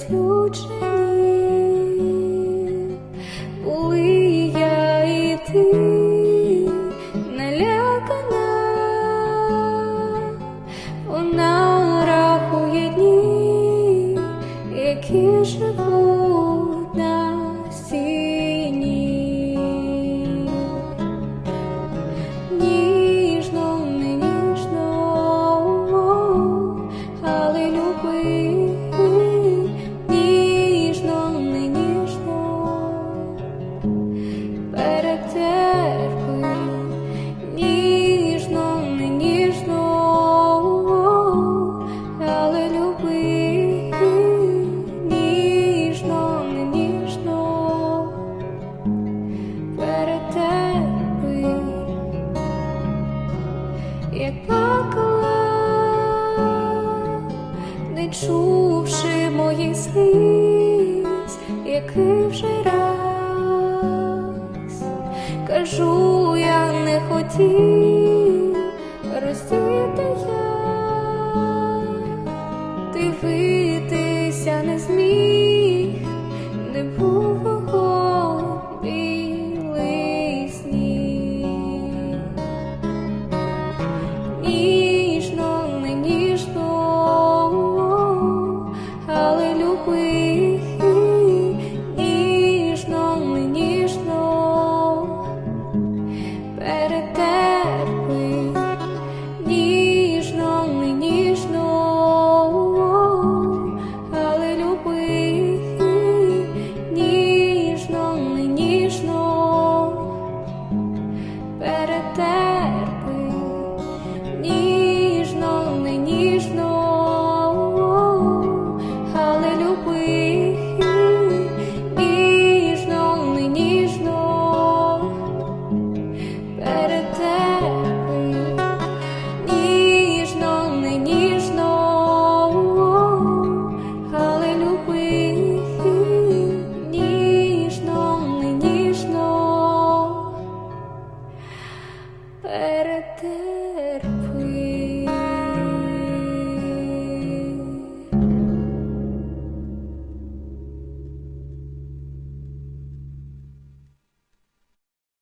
розлючені, були і я і ти налякана, вона рахує дні, які живуть на стіні. Ніжно, не ніжно, але люби. тебе, як не чувши моїх сліз, який вже раз кажу, я не хотів, ростити ти ви. Ніжно, не ніжно.